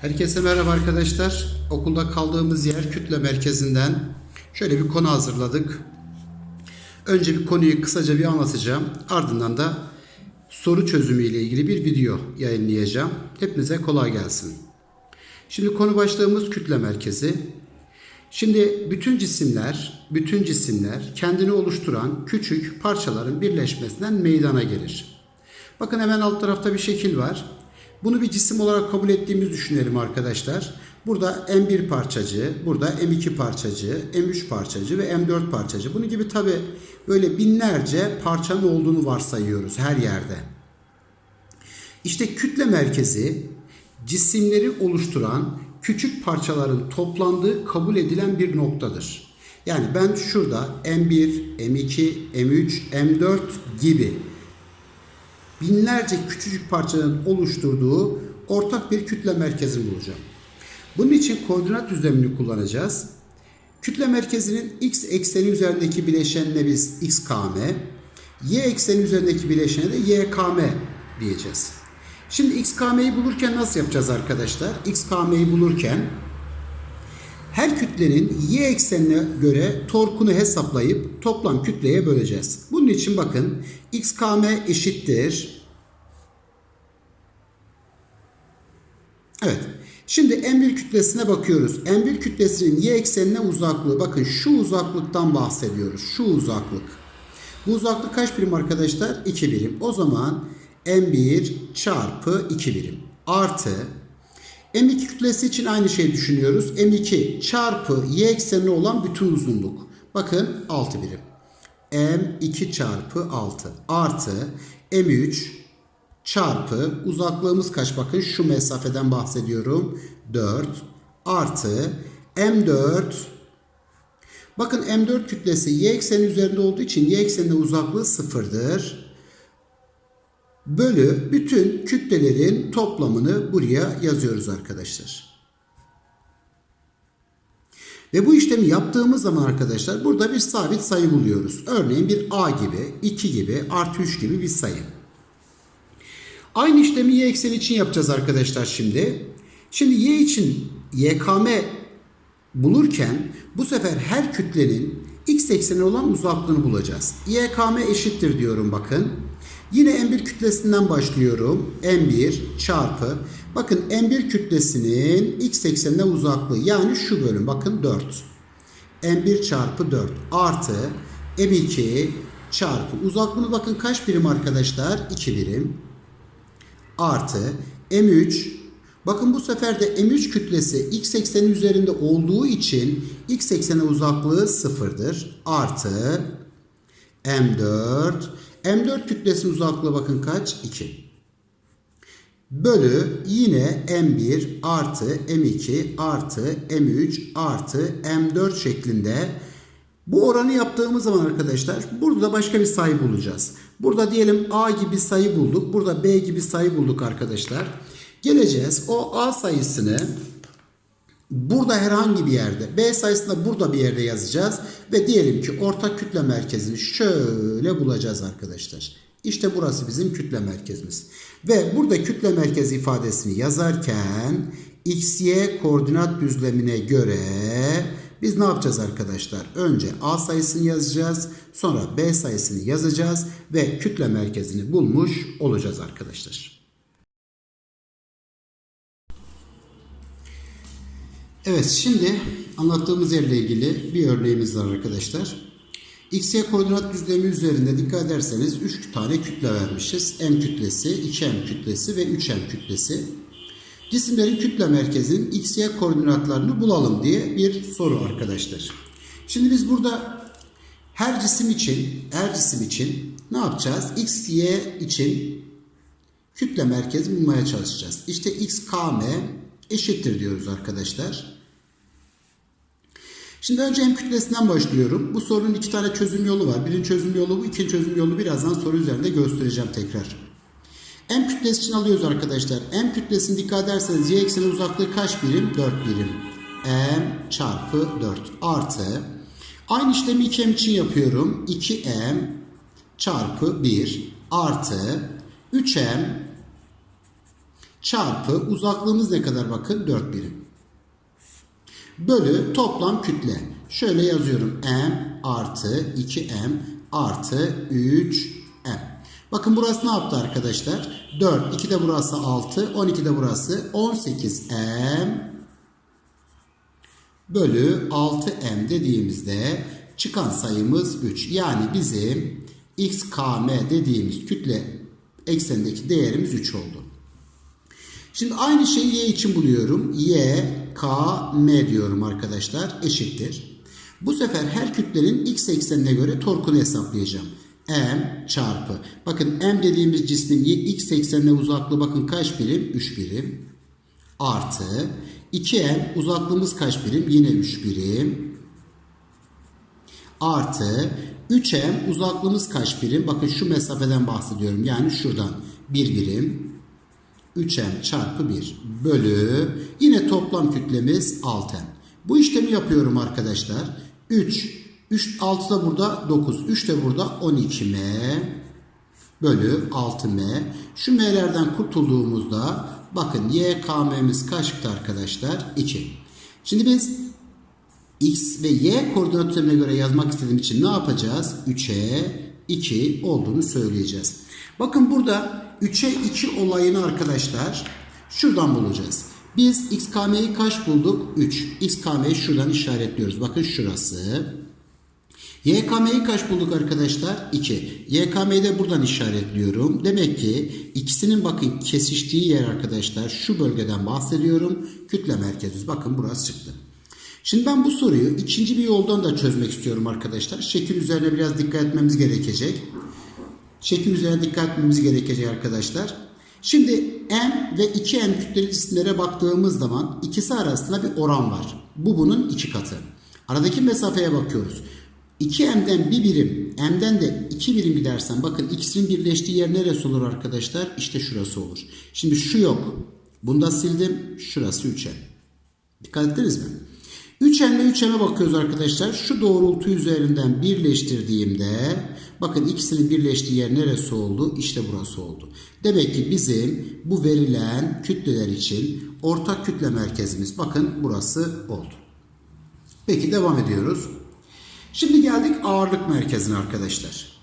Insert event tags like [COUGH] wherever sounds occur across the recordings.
Herkese merhaba arkadaşlar. Okulda kaldığımız yer kütle merkezinden şöyle bir konu hazırladık. Önce bir konuyu kısaca bir anlatacağım. Ardından da soru çözümü ile ilgili bir video yayınlayacağım. Hepinize kolay gelsin. Şimdi konu başlığımız kütle merkezi. Şimdi bütün cisimler, bütün cisimler kendini oluşturan küçük parçaların birleşmesinden meydana gelir. Bakın hemen alt tarafta bir şekil var. Bunu bir cisim olarak kabul ettiğimizi düşünelim arkadaşlar. Burada M1 parçacığı, burada M2 parçacığı, M3 parçacığı ve M4 parçacığı. Bunun gibi tabi böyle binlerce parçanın olduğunu varsayıyoruz her yerde. İşte kütle merkezi cisimleri oluşturan küçük parçaların toplandığı kabul edilen bir noktadır. Yani ben şurada M1, M2, M3, M4 gibi binlerce küçücük parçaların oluşturduğu ortak bir kütle merkezini bulacağım. Bunun için koordinat düzlemini kullanacağız. Kütle merkezinin x ekseni üzerindeki bileşenine biz xkm, y ekseni üzerindeki bileşene de ykm diyeceğiz. Şimdi xkm'yi bulurken nasıl yapacağız arkadaşlar? xkm'yi bulurken her kütlenin y eksenine göre torkunu hesaplayıp toplam kütleye böleceğiz. Bunun için bakın xkm eşittir. Evet. Şimdi M1 kütlesine bakıyoruz. M1 kütlesinin y eksenine uzaklığı bakın şu uzaklıktan bahsediyoruz. Şu uzaklık. Bu uzaklık kaç birim arkadaşlar? 2 birim. O zaman M1 çarpı 2 birim artı M2 kütlesi için aynı şeyi düşünüyoruz. M2 çarpı y eksenine olan bütün uzunluk. Bakın 6 birim. M2 çarpı 6 artı M3 çarpı uzaklığımız kaç? Bakın şu mesafeden bahsediyorum. 4 artı M4 Bakın M4 kütlesi y ekseni üzerinde olduğu için y eksenine uzaklığı sıfırdır bölü bütün kütlelerin toplamını buraya yazıyoruz arkadaşlar. Ve bu işlemi yaptığımız zaman arkadaşlar burada bir sabit sayı buluyoruz. Örneğin bir a gibi, 2 gibi, artı 3 gibi bir sayı. Aynı işlemi y ekseni için yapacağız arkadaşlar şimdi. Şimdi y için ykm bulurken bu sefer her kütlenin x ekseni olan uzaklığını bulacağız. ykm eşittir diyorum bakın. Yine M1 kütlesinden başlıyorum. M1 çarpı. Bakın M1 kütlesinin x eksenine uzaklığı yani şu bölüm bakın 4. M1 çarpı 4 artı M2 çarpı uzaklığını bakın kaç birim arkadaşlar? 2 birim. Artı M3 Bakın bu sefer de M3 kütlesi x ekseni üzerinde olduğu için x eksene uzaklığı sıfırdır. Artı M4 M4 kütlesinin uzaklığı bakın kaç? 2. Bölü yine M1 artı M2 artı M3 artı M4 şeklinde bu oranı yaptığımız zaman arkadaşlar burada da başka bir sayı bulacağız. Burada diyelim A gibi sayı bulduk. Burada B gibi sayı bulduk arkadaşlar. Geleceğiz o A sayısını burada herhangi bir yerde B sayısını da burada bir yerde yazacağız. Ve diyelim ki ortak kütle merkezini şöyle bulacağız arkadaşlar. İşte burası bizim kütle merkezimiz. Ve burada kütle merkezi ifadesini yazarken XY koordinat düzlemine göre biz ne yapacağız arkadaşlar? Önce A sayısını yazacağız. Sonra B sayısını yazacağız. Ve kütle merkezini bulmuş olacağız arkadaşlar. Evet şimdi anlattığımız yerle ilgili bir örneğimiz var arkadaşlar. XY koordinat düzlemi üzerinde dikkat ederseniz 3 tane kütle vermişiz. M kütlesi, 2M kütlesi ve 3M kütlesi. Cisimlerin kütle merkezinin XY koordinatlarını bulalım diye bir soru arkadaşlar. Şimdi biz burada her cisim için, her cisim için ne yapacağız? XY için kütle merkezi bulmaya çalışacağız. İşte XKM eşittir diyoruz arkadaşlar. Şimdi önce M kütlesinden başlıyorum. Bu sorunun iki tane çözüm yolu var. Birinci çözüm yolu bu, ikinci çözüm yolu birazdan soru üzerinde göstereceğim tekrar. M kütlesi için alıyoruz arkadaşlar. M kütlesini dikkat ederseniz y ekseni uzaklığı kaç birim? 4 birim. M çarpı 4 artı. Aynı işlemi 2M için yapıyorum. 2M çarpı 1 artı 3M çarpı uzaklığımız ne kadar bakın 4 birim. Bölü toplam kütle. Şöyle yazıyorum m artı 2m artı 3m. Bakın burası ne yaptı arkadaşlar? 4, 2 de burası 6, 12 de burası 18m bölü 6m dediğimizde çıkan sayımız 3. Yani bizim xkm dediğimiz kütle eksenindeki değerimiz 3 oldu. Şimdi aynı şeyi y için buluyorum. y, k, m diyorum arkadaşlar eşittir. Bu sefer her kütlenin x eksenine göre torkunu hesaplayacağım. m çarpı. Bakın m dediğimiz cismin x eksenine uzaklığı bakın kaç birim? 3 birim. Artı 2m uzaklığımız kaç birim? Yine 3 birim. Artı 3m uzaklığımız kaç birim? Bakın şu mesafeden bahsediyorum. Yani şuradan 1 birim. 3m çarpı 1 bölü yine toplam kütlemiz 6m. Bu işlemi yapıyorum arkadaşlar. 3 3 6 da burada 9. 3 de burada 12m bölü 6m. Şu m'lerden kurtulduğumuzda bakın y km'miz kaçtı arkadaşlar? 2. Şimdi biz x ve y koordinatlarına göre yazmak istediğim için ne yapacağız? 3'e 2 olduğunu söyleyeceğiz. Bakın burada 3'e 2 olayını arkadaşlar şuradan bulacağız. Biz xkm'yi kaç bulduk? 3. xkm'yi şuradan işaretliyoruz. Bakın şurası. YKM'yi kaç bulduk arkadaşlar? 2. YKM'yi de buradan işaretliyorum. Demek ki ikisinin bakın kesiştiği yer arkadaşlar şu bölgeden bahsediyorum. Kütle merkezi. Bakın burası çıktı. Şimdi ben bu soruyu ikinci bir yoldan da çözmek istiyorum arkadaşlar. Şekil üzerine biraz dikkat etmemiz gerekecek. Şekil üzerine dikkat etmemiz gerekecek arkadaşlar. Şimdi m ve 2m kütleli cisimlere baktığımız zaman ikisi arasında bir oran var. Bu bunun iki katı. Aradaki mesafeye bakıyoruz. 2m'den bir birim, m'den de 2 birim gidersen bakın ikisinin birleştiği yer neresi olur arkadaşlar? İşte şurası olur. Şimdi şu yok. Bunu da sildim. Şurası 3m. Dikkat ettiniz mi? 3m ve 3m'e bakıyoruz arkadaşlar. Şu doğrultu üzerinden birleştirdiğimde bakın ikisinin birleştiği yer neresi oldu? İşte burası oldu. Demek ki bizim bu verilen kütleler için ortak kütle merkezimiz bakın burası oldu. Peki devam ediyoruz. Şimdi geldik ağırlık merkezine arkadaşlar.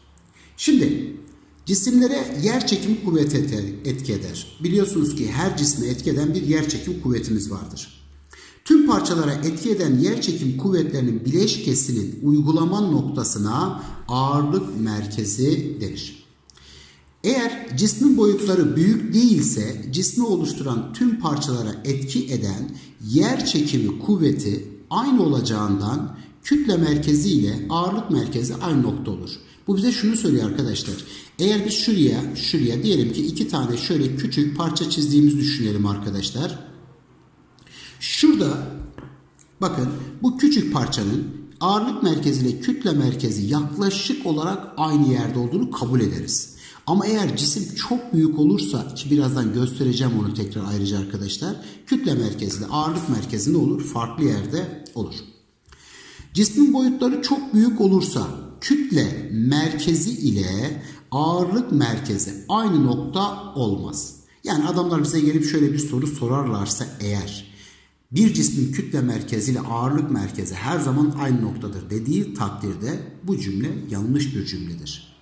Şimdi cisimlere yer çekimi kuvveti etki eder. Biliyorsunuz ki her cisme etki eden bir yer çekim kuvvetimiz vardır. Tüm parçalara etki eden yer çekim kuvvetlerinin bileşkesinin uygulama noktasına ağırlık merkezi denir. Eğer cismin boyutları büyük değilse cismi oluşturan tüm parçalara etki eden yer çekimi kuvveti aynı olacağından kütle merkezi ile ağırlık merkezi aynı nokta olur. Bu bize şunu söylüyor arkadaşlar. Eğer biz şuraya, şuraya diyelim ki iki tane şöyle küçük parça çizdiğimizi düşünelim arkadaşlar. Şurada bakın bu küçük parçanın ağırlık merkezi ile kütle merkezi yaklaşık olarak aynı yerde olduğunu kabul ederiz. Ama eğer cisim çok büyük olursa ki birazdan göstereceğim onu tekrar ayrıca arkadaşlar. Kütle merkezi ile ağırlık merkezi ne olur? Farklı yerde olur. Cismin boyutları çok büyük olursa kütle merkezi ile ağırlık merkezi aynı nokta olmaz. Yani adamlar bize gelip şöyle bir soru sorarlarsa eğer bir cismin kütle merkezi ile ağırlık merkezi her zaman aynı noktadır dediği takdirde bu cümle yanlış bir cümledir.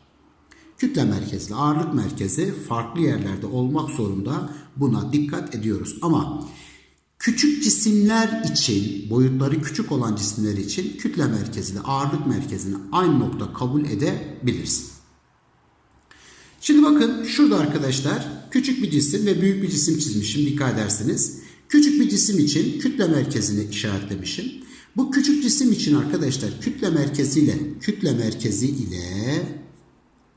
Kütle merkezi ile ağırlık merkezi farklı yerlerde olmak zorunda buna dikkat ediyoruz. Ama küçük cisimler için, boyutları küçük olan cisimler için kütle merkezi ile ağırlık merkezini aynı nokta kabul edebiliriz. Şimdi bakın şurada arkadaşlar küçük bir cisim ve büyük bir cisim çizmişim dikkat ederseniz. Küçük bir cisim için kütle merkezini işaretlemişim. Bu küçük cisim için arkadaşlar kütle merkezi ile kütle merkezi ile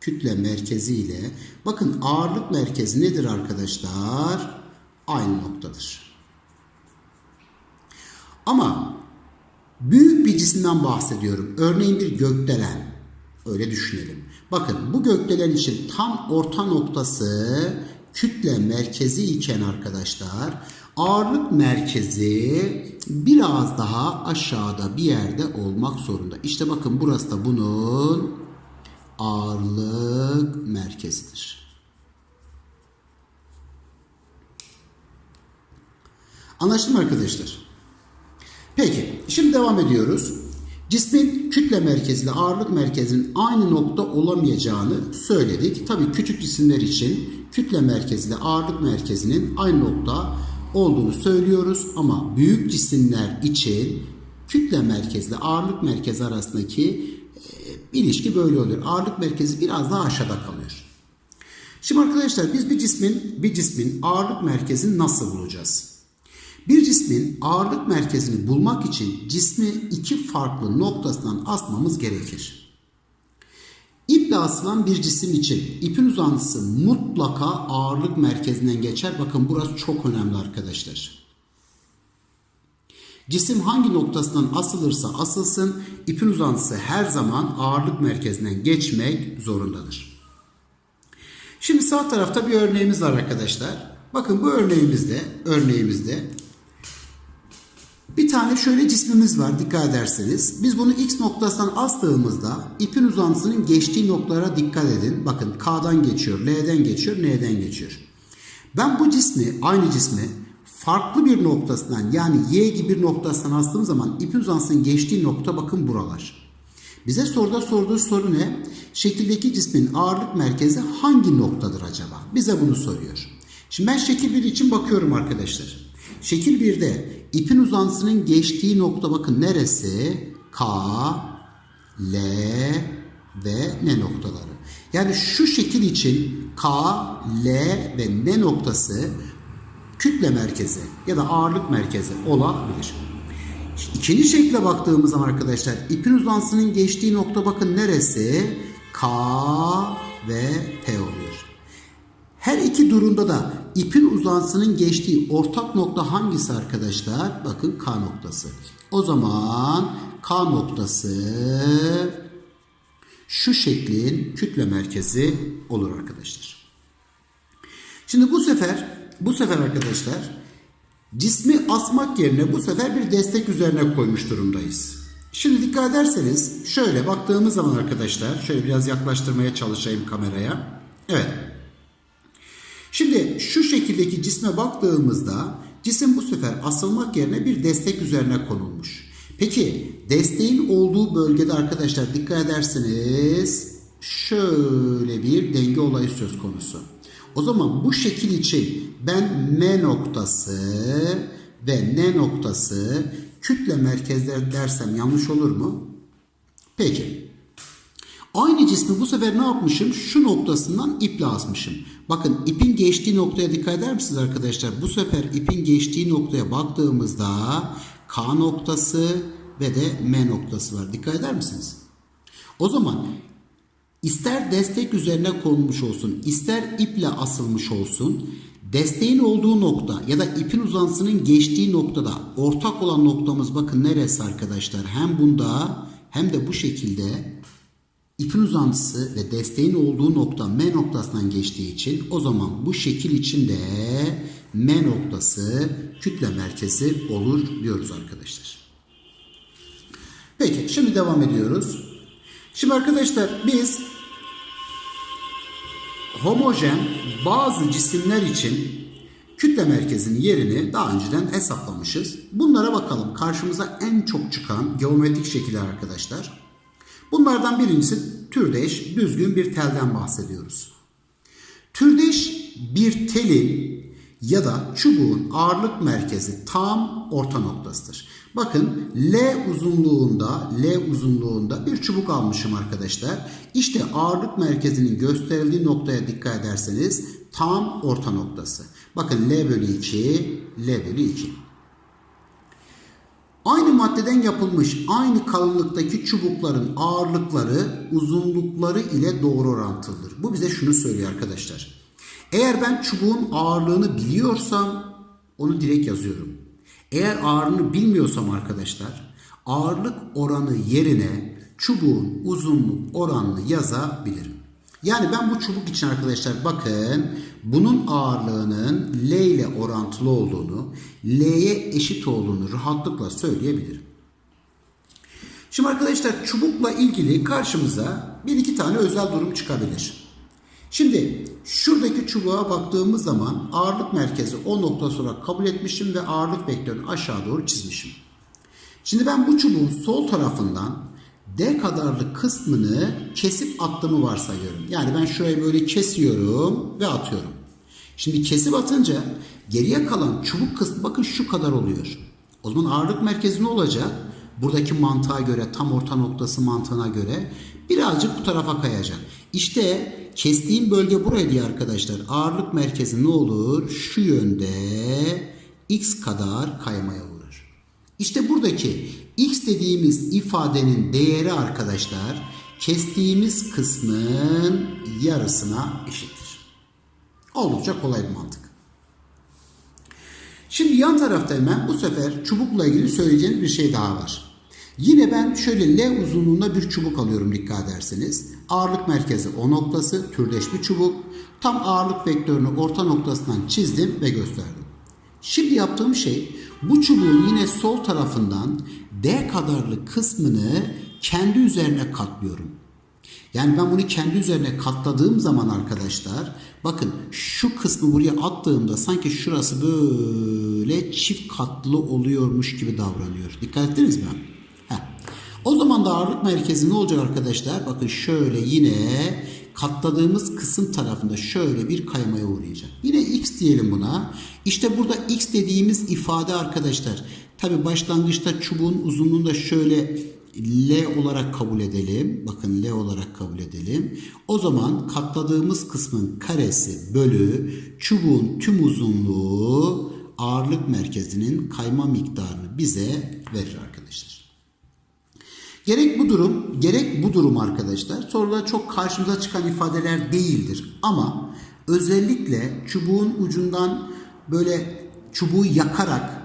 kütle merkezi ile bakın ağırlık merkezi nedir arkadaşlar? Aynı noktadır. Ama büyük bir cisimden bahsediyorum. Örneğin bir gökdelen. Öyle düşünelim. Bakın bu gökdelen için tam orta noktası kütle merkezi iken arkadaşlar ağırlık merkezi biraz daha aşağıda bir yerde olmak zorunda. İşte bakın burası da bunun ağırlık merkezidir. Anlaşıldı mı arkadaşlar? Peki, şimdi devam ediyoruz. Cismin kütle merkeziyle ağırlık merkezinin aynı nokta olamayacağını söyledik. Tabii küçük cisimler için kütle merkeziyle ağırlık merkezinin aynı nokta olduğunu söylüyoruz ama büyük cisimler için kütle merkezle ağırlık merkezi arasındaki e, ilişki böyle oluyor. Ağırlık merkezi biraz daha aşağıda kalıyor. Şimdi arkadaşlar biz bir cismin bir cismin ağırlık merkezini nasıl bulacağız? Bir cismin ağırlık merkezini bulmak için cismi iki farklı noktasından asmamız gerekir. İple asılan bir cisim için ipin uzantısı mutlaka ağırlık merkezinden geçer. Bakın burası çok önemli arkadaşlar. Cisim hangi noktasından asılırsa asılsın ipin uzantısı her zaman ağırlık merkezinden geçmek zorundadır. Şimdi sağ tarafta bir örneğimiz var arkadaşlar. Bakın bu örneğimizde, örneğimizde bir tane şöyle cismimiz var dikkat ederseniz. Biz bunu x noktasından astığımızda ipin uzantısının geçtiği noktalara dikkat edin. Bakın K'dan geçiyor, L'den geçiyor, N'den geçiyor. Ben bu cismi, aynı cismi farklı bir noktasından yani Y gibi bir noktasından astığım zaman ipin uzantısının geçtiği nokta bakın buralar. Bize soruda sorduğu soru ne? Şekildeki cismin ağırlık merkezi hangi noktadır acaba? Bize bunu soruyor. Şimdi ben şekil 1 için bakıyorum arkadaşlar. Şekil 1'de ipin uzantısının geçtiği nokta bakın neresi? K, L ve N noktaları. Yani şu şekil için K, L ve N noktası kütle merkezi ya da ağırlık merkezi olabilir. İkinci şekle baktığımız zaman arkadaşlar ipin uzantısının geçtiği nokta bakın neresi? K ve P oluyor. Her iki durumda da ipin uzantısının geçtiği ortak nokta hangisi arkadaşlar? Bakın K noktası. O zaman K noktası şu şeklin kütle merkezi olur arkadaşlar. Şimdi bu sefer bu sefer arkadaşlar cismi asmak yerine bu sefer bir destek üzerine koymuş durumdayız. Şimdi dikkat ederseniz şöyle baktığımız zaman arkadaşlar şöyle biraz yaklaştırmaya çalışayım kameraya. Evet. Şimdi şu şekildeki cisme baktığımızda cisim bu sefer asılmak yerine bir destek üzerine konulmuş. Peki desteğin olduğu bölgede arkadaşlar dikkat ederseniz şöyle bir denge olayı söz konusu. O zaman bu şekil için ben M noktası ve N noktası kütle merkezleri dersem yanlış olur mu? Peki. Aynı cismi bu sefer ne yapmışım? Şu noktasından iple asmışım. Bakın ipin geçtiği noktaya dikkat eder misiniz arkadaşlar? Bu sefer ipin geçtiği noktaya baktığımızda K noktası ve de M noktası var. Dikkat eder misiniz? O zaman ister destek üzerine konmuş olsun, ister iple asılmış olsun, desteğin olduğu nokta ya da ipin uzantısının geçtiği noktada ortak olan noktamız bakın neresi arkadaşlar? Hem bunda hem de bu şekilde ipin uzantısı ve desteğin olduğu nokta M noktasından geçtiği için o zaman bu şekil içinde M noktası kütle merkezi olur diyoruz arkadaşlar. Peki şimdi devam ediyoruz. Şimdi arkadaşlar biz homojen bazı cisimler için kütle merkezinin yerini daha önceden hesaplamışız. Bunlara bakalım. Karşımıza en çok çıkan geometrik şekiller arkadaşlar. Bunlardan birincisi türdeş, düzgün bir telden bahsediyoruz. Türdeş bir telin ya da çubuğun ağırlık merkezi tam orta noktasıdır. Bakın L uzunluğunda, L uzunluğunda bir çubuk almışım arkadaşlar. İşte ağırlık merkezinin gösterildiği noktaya dikkat ederseniz tam orta noktası. Bakın L bölü 2, L bölü 2. Aynı maddeden yapılmış aynı kalınlıktaki çubukların ağırlıkları uzunlukları ile doğru orantılıdır. Bu bize şunu söylüyor arkadaşlar. Eğer ben çubuğun ağırlığını biliyorsam onu direkt yazıyorum. Eğer ağırlığını bilmiyorsam arkadaşlar ağırlık oranı yerine çubuğun uzunluk oranını yazabilirim. Yani ben bu çubuk için arkadaşlar bakın bunun ağırlığının L ile orantılı olduğunu, L'ye eşit olduğunu rahatlıkla söyleyebilirim. Şimdi arkadaşlar çubukla ilgili karşımıza bir iki tane özel durum çıkabilir. Şimdi şuradaki çubuğa baktığımız zaman ağırlık merkezi o noktası olarak kabul etmişim ve ağırlık vektörünü aşağı doğru çizmişim. Şimdi ben bu çubuğun sol tarafından D kadarlık kısmını kesip attığımı varsayıyorum. Yani ben şurayı böyle kesiyorum ve atıyorum. Şimdi kesip atınca geriye kalan çubuk kısmı bakın şu kadar oluyor. O zaman ağırlık merkezi ne olacak? Buradaki mantığa göre, tam orta noktası mantığına göre birazcık bu tarafa kayacak. İşte kestiğim bölge buraydı arkadaşlar. Ağırlık merkezi ne olur? Şu yönde x kadar kaymaya uğrar. İşte buradaki x dediğimiz ifadenin değeri arkadaşlar kestiğimiz kısmın yarısına eşittir. Oldukça kolay bir mantık. Şimdi yan tarafta hemen bu sefer çubukla ilgili söyleyeceğim bir şey daha var. Yine ben şöyle L uzunluğunda bir çubuk alıyorum dikkat ederseniz. Ağırlık merkezi o noktası, türdeş bir çubuk. Tam ağırlık vektörünü orta noktasından çizdim ve gösterdim. Şimdi yaptığım şey bu çubuğun yine sol tarafından D kadarlık kısmını kendi üzerine katlıyorum. Yani ben bunu kendi üzerine katladığım zaman arkadaşlar bakın şu kısmı buraya attığımda sanki şurası böyle çift katlı oluyormuş gibi davranıyor. Dikkat ettiniz mi? Heh. O zaman da ağırlık merkezi ne olacak arkadaşlar? Bakın şöyle yine katladığımız kısım tarafında şöyle bir kaymaya uğrayacak. Yine x diyelim buna. İşte burada x dediğimiz ifade arkadaşlar. Tabi başlangıçta çubuğun uzunluğunu da şöyle L olarak kabul edelim. Bakın L olarak kabul edelim. O zaman katladığımız kısmın karesi bölü çubuğun tüm uzunluğu ağırlık merkezinin kayma miktarını bize verir arkadaşlar. Gerek bu durum, gerek bu durum arkadaşlar soruda çok karşımıza çıkan ifadeler değildir. Ama özellikle çubuğun ucundan böyle çubuğu yakarak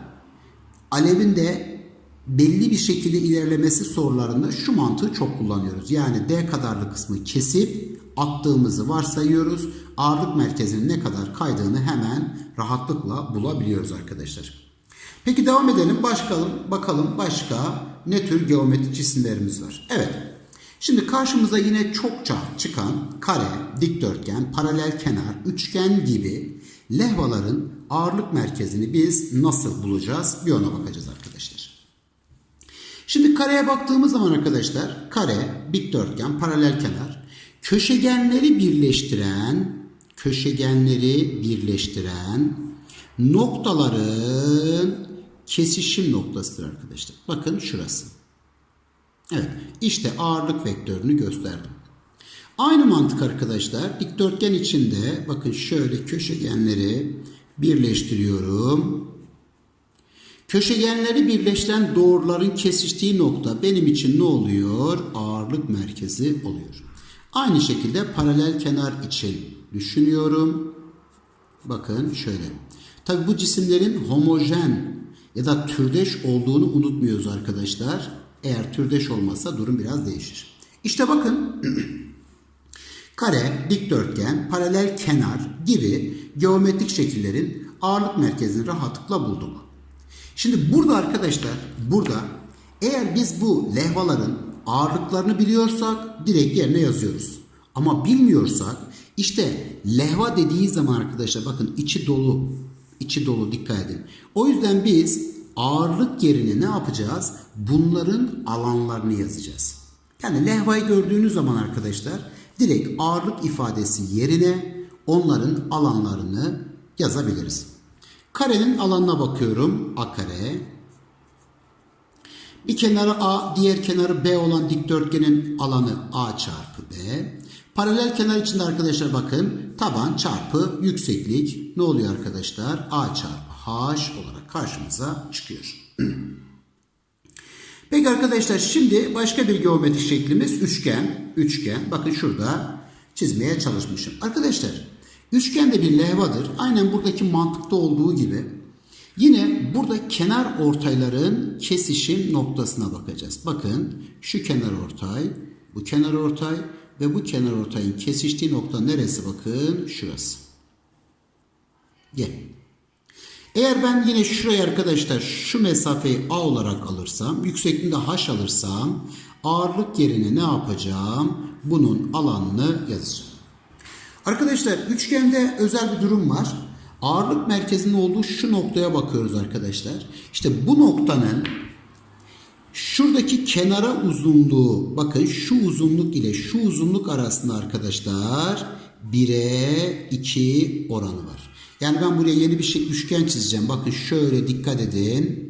alevin de belli bir şekilde ilerlemesi sorularında şu mantığı çok kullanıyoruz. Yani D kadarlı kısmı kesip attığımızı varsayıyoruz. Ağırlık merkezinin ne kadar kaydığını hemen rahatlıkla bulabiliyoruz arkadaşlar. Peki devam edelim. Başkalım, bakalım başka ne tür geometrik cisimlerimiz var. Evet. Şimdi karşımıza yine çokça çıkan kare, dikdörtgen, paralel kenar, üçgen gibi levhaların ağırlık merkezini biz nasıl bulacağız? Bir ona bakacağız arkadaşlar. Şimdi kareye baktığımız zaman arkadaşlar kare, dikdörtgen, paralel kenar köşegenleri birleştiren köşegenleri birleştiren noktaların kesişim noktasıdır arkadaşlar. Bakın şurası. Evet işte ağırlık vektörünü gösterdim. Aynı mantık arkadaşlar dikdörtgen içinde bakın şöyle köşegenleri birleştiriyorum. Köşegenleri birleştiren doğruların kesiştiği nokta benim için ne oluyor? Ağırlık merkezi oluyor. Aynı şekilde paralel kenar için düşünüyorum. Bakın şöyle. Tabi bu cisimlerin homojen ya da türdeş olduğunu unutmuyoruz arkadaşlar. Eğer türdeş olmazsa durum biraz değişir. İşte bakın [CLEARS THROAT] kare, dikdörtgen, paralel kenar gibi geometrik şekillerin ağırlık merkezini rahatlıkla bulduk. Şimdi burada arkadaşlar burada eğer biz bu levhaların ağırlıklarını biliyorsak direkt yerine yazıyoruz. Ama bilmiyorsak işte levha dediği zaman arkadaşlar bakın içi dolu. İçi dolu dikkat edin. O yüzden biz ağırlık yerine ne yapacağız? Bunların alanlarını yazacağız. Yani levhayı gördüğünüz zaman arkadaşlar direkt ağırlık ifadesi yerine onların alanlarını yazabiliriz. Karenin alanına bakıyorum. A kare. Bir kenarı A, diğer kenarı B olan dikdörtgenin alanı A çarpı B. Paralel kenar içinde arkadaşlar bakın taban çarpı yükseklik ne oluyor arkadaşlar? A çarpı H olarak karşımıza çıkıyor. [CLEARS THROAT] Peki arkadaşlar şimdi başka bir geometrik şeklimiz üçgen. Üçgen. Bakın şurada çizmeye çalışmışım. Arkadaşlar üçgen de bir levhadır. Aynen buradaki mantıkta olduğu gibi. Yine burada kenar ortayların kesişim noktasına bakacağız. Bakın şu kenar ortay, bu kenar ortay ve bu kenar ortayın kesiştiği nokta neresi bakın şurası. Gel. Eğer ben yine şuraya arkadaşlar şu mesafeyi A olarak alırsam, yüksekliğinde H alırsam ağırlık yerine ne yapacağım? Bunun alanını yazacağım. Arkadaşlar üçgende özel bir durum var. Ağırlık merkezinin olduğu şu noktaya bakıyoruz arkadaşlar. İşte bu noktanın şuradaki kenara uzunluğu bakın şu uzunluk ile şu uzunluk arasında arkadaşlar 1'e 2 oranı var. Yani ben buraya yeni bir şey üçgen çizeceğim. Bakın şöyle dikkat edin.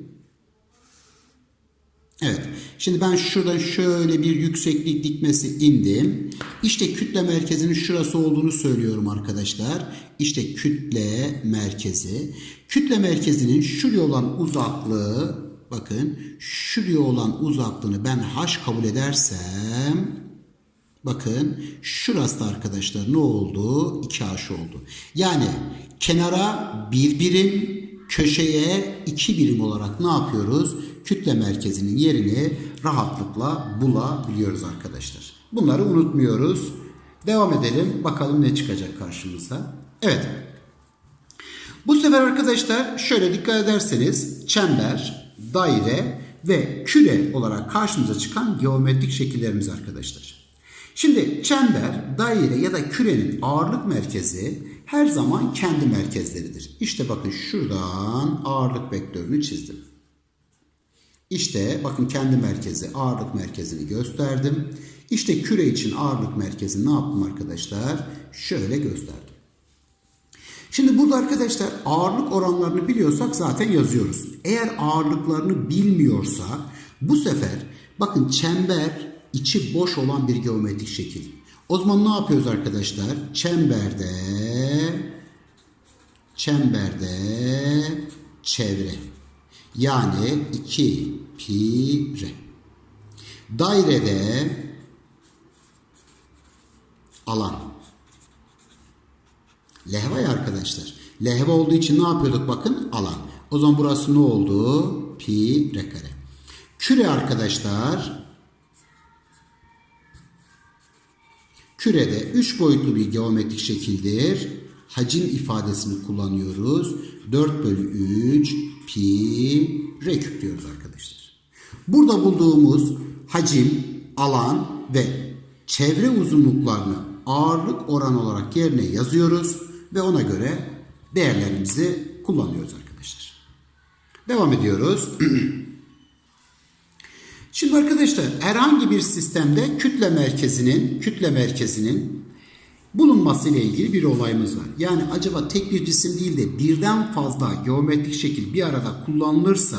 Evet. Şimdi ben şuradan şöyle bir yükseklik dikmesi indim. İşte kütle merkezinin şurası olduğunu söylüyorum arkadaşlar. İşte kütle merkezi. Kütle merkezinin şuraya olan uzaklığı bakın şuraya olan uzaklığını ben h kabul edersem bakın şurası da arkadaşlar ne oldu? 2h oldu. Yani kenara bir birim köşeye iki birim olarak ne yapıyoruz? Kütle merkezinin yerini rahatlıkla bulabiliyoruz arkadaşlar. Bunları unutmuyoruz. Devam edelim. Bakalım ne çıkacak karşımıza. Evet. Bu sefer arkadaşlar şöyle dikkat ederseniz çember, daire ve küre olarak karşımıza çıkan geometrik şekillerimiz arkadaşlar. Şimdi çember, daire ya da kürenin ağırlık merkezi her zaman kendi merkezleridir. İşte bakın şuradan ağırlık vektörünü çizdim. İşte bakın kendi merkezi, ağırlık merkezini gösterdim. İşte küre için ağırlık merkezini ne yaptım arkadaşlar? Şöyle gösterdim. Şimdi burada arkadaşlar ağırlık oranlarını biliyorsak zaten yazıyoruz. Eğer ağırlıklarını bilmiyorsak bu sefer bakın çember içi boş olan bir geometrik şekil. O zaman ne yapıyoruz arkadaşlar? Çemberde çemberde çevre. Yani 2 pi r. Dairede alan. Lehva ya arkadaşlar. Lehva olduğu için ne yapıyorduk bakın? Alan. O zaman burası ne oldu? Pi r kare. Küre arkadaşlar. Kürede 3 boyutlu bir geometrik şekildir. Hacim ifadesini kullanıyoruz. 4 bölü 3 pi r küp diyoruz arkadaşlar. Burada bulduğumuz hacim, alan ve çevre uzunluklarını ağırlık oranı olarak yerine yazıyoruz ve ona göre değerlerimizi kullanıyoruz arkadaşlar. Devam ediyoruz. [CLEARS THROAT] Şimdi arkadaşlar herhangi bir sistemde kütle merkezinin kütle merkezinin bulunması ile ilgili bir olayımız var. Yani acaba tek bir cisim değil de birden fazla geometrik şekil bir arada kullanılırsa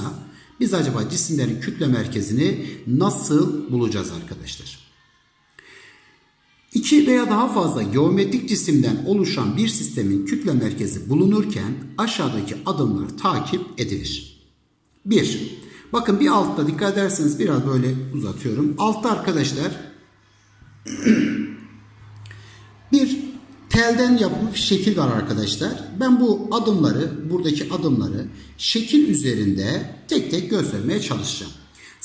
biz acaba cisimlerin kütle merkezini nasıl bulacağız arkadaşlar? İki veya daha fazla geometrik cisimden oluşan bir sistemin kütle merkezi bulunurken aşağıdaki adımlar takip edilir. 1. Bakın bir altta dikkat ederseniz biraz böyle uzatıyorum. Altta arkadaşlar [CLEARS THROAT] bir telden yapılmış şekil var arkadaşlar. Ben bu adımları, buradaki adımları şekil üzerinde tek tek göstermeye çalışacağım.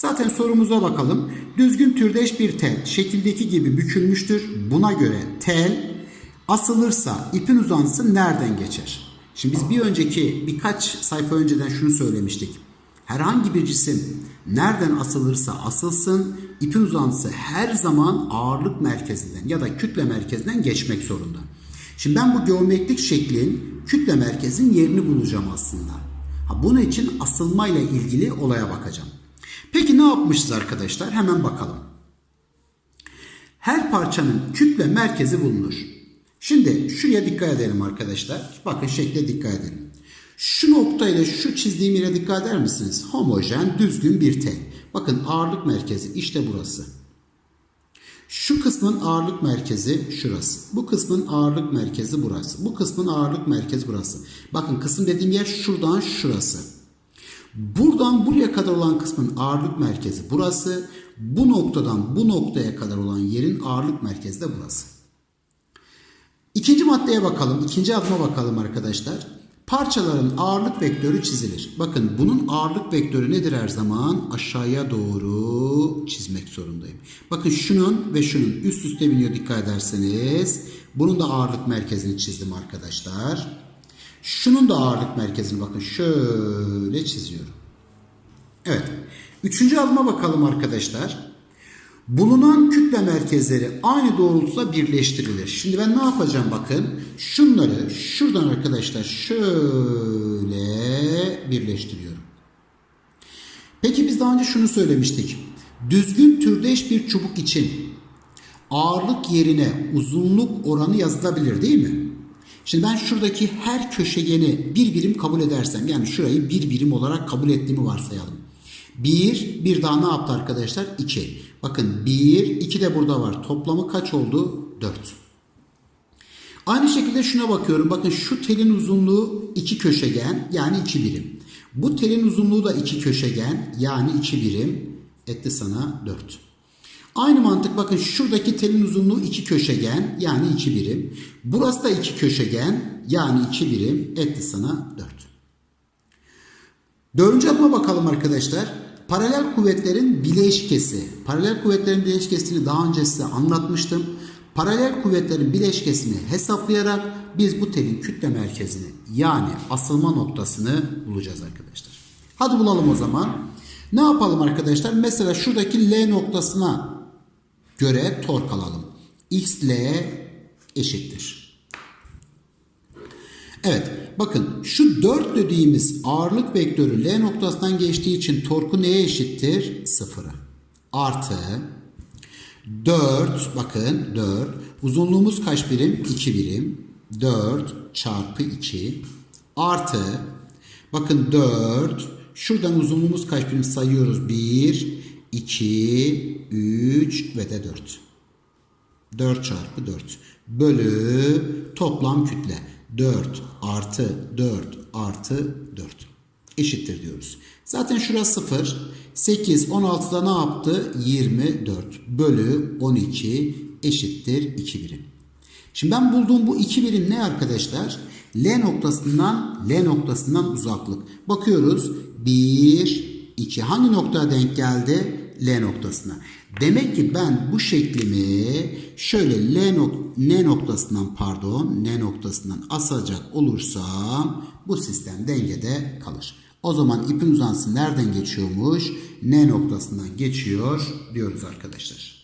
Zaten sorumuza bakalım. Düzgün türdeş bir tel şekildeki gibi bükülmüştür. Buna göre tel asılırsa ipin uzantısı nereden geçer? Şimdi biz bir önceki birkaç sayfa önceden şunu söylemiştik. Herhangi bir cisim nereden asılırsa asılsın ipin uzantısı her zaman ağırlık merkezinden ya da kütle merkezinden geçmek zorunda. Şimdi ben bu geometrik şeklin kütle merkezin yerini bulacağım aslında. Ha, bunun için asılmayla ilgili olaya bakacağım. Peki ne yapmışız arkadaşlar? Hemen bakalım. Her parçanın kütle merkezi bulunur. Şimdi şuraya dikkat edelim arkadaşlar. Bakın şekle dikkat edelim. Şu noktayla şu çizdiğim yere dikkat eder misiniz? Homojen, düzgün bir tel. Bakın ağırlık merkezi işte burası. Şu kısmın ağırlık merkezi şurası. Bu kısmın ağırlık merkezi burası. Bu kısmın ağırlık merkezi burası. Bakın kısım dediğim yer şuradan şurası. Buradan buraya kadar olan kısmın ağırlık merkezi burası. Bu noktadan bu noktaya kadar olan yerin ağırlık merkezi de burası. İkinci maddeye bakalım. ikinci adıma bakalım arkadaşlar. Parçaların ağırlık vektörü çizilir. Bakın bunun ağırlık vektörü nedir her zaman? Aşağıya doğru çizmek zorundayım. Bakın şunun ve şunun üst üste biniyor dikkat ederseniz. Bunun da ağırlık merkezini çizdim arkadaşlar. Şunun da ağırlık merkezini bakın şöyle çiziyorum. Evet. Üçüncü adıma bakalım arkadaşlar. Bulunan kütle merkezleri aynı doğrultuda birleştirilir. Şimdi ben ne yapacağım bakın. Şunları şuradan arkadaşlar şöyle birleştiriyorum. Peki biz daha önce şunu söylemiştik. Düzgün türdeş bir çubuk için ağırlık yerine uzunluk oranı yazılabilir değil mi? Şimdi ben şuradaki her köşegeni bir birim kabul edersem yani şurayı bir birim olarak kabul ettiğimi varsayalım. Bir, bir daha ne yaptı arkadaşlar? İki. Bakın bir, iki de burada var. Toplamı kaç oldu? Dört. Aynı şekilde şuna bakıyorum. Bakın şu telin uzunluğu iki köşegen yani iki birim. Bu telin uzunluğu da iki köşegen yani iki birim. Etti sana dört. Aynı mantık bakın şuradaki telin uzunluğu iki köşegen yani iki birim. Burası da iki köşegen yani iki birim etti sana dört. Dördüncü adıma bakalım arkadaşlar. Paralel kuvvetlerin bileşkesi. Paralel kuvvetlerin bileşkesini daha önce size anlatmıştım. Paralel kuvvetlerin bileşkesini hesaplayarak biz bu telin kütle merkezini yani asılma noktasını bulacağız arkadaşlar. Hadi bulalım o zaman. Ne yapalım arkadaşlar? Mesela şuradaki L noktasına göre tork alalım. XL eşittir. Evet bakın şu 4 dediğimiz ağırlık vektörü L noktasından geçtiği için torku neye eşittir? Sıfıra. Artı 4 bakın 4 uzunluğumuz kaç birim? 2 birim. 4 çarpı 2 artı bakın 4 şuradan uzunluğumuz kaç birim sayıyoruz? 1 2 3 ve de 4. 4 çarpı 4 bölü toplam kütle 4 artı 4 artı 4 eşittir diyoruz. Zaten şurası 0. 8 16'da ne yaptı? 24 bölü 12 eşittir 2 birim. Şimdi ben bulduğum bu 2 birim ne arkadaşlar? L noktasından L noktasından uzaklık. Bakıyoruz 1 2 hangi noktaya denk geldi? L noktasına. Demek ki ben bu şeklimi şöyle L nok N noktasından pardon N noktasından asacak olursam bu sistem dengede kalır. O zaman ipin uzantısı nereden geçiyormuş? N noktasından geçiyor diyoruz arkadaşlar.